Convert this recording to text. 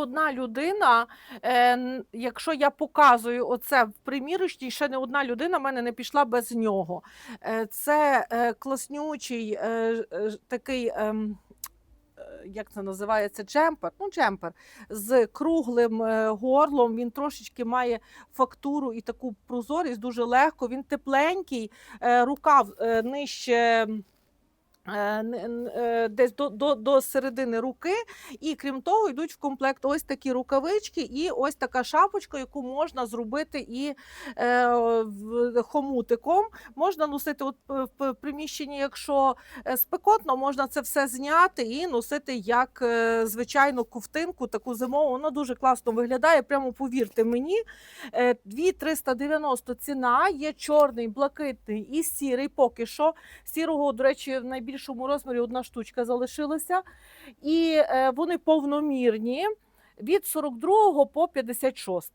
Одна людина, е, якщо я показую оце в примірочній, ще не одна людина в мене не пішла без нього. Е, Це е, класнючий е, е, такий. ем, е, Як це називається джемпер? Ну, джемпер з круглим е, горлом. Він трошечки має фактуру і таку прозорість, дуже легко. Він тепленький, е, рукав нижче. Е, е, Десь до, до, до середини руки, і крім того, йдуть в комплект ось такі рукавички, і ось така шапочка, яку можна зробити і е, хомутиком. Можна носити от в приміщенні, якщо е, спекотно, можна це все зняти і носити як е, звичайну ковтинку, таку зимову. Воно дуже класно виглядає. Прямо повірте мені. Е, 2390 ціна, є чорний, блакитний і сірий поки що. Сірого, до речі, в найбільшому розмірі одна штучка залишилася. І е, вони повномірні від 42 по 56.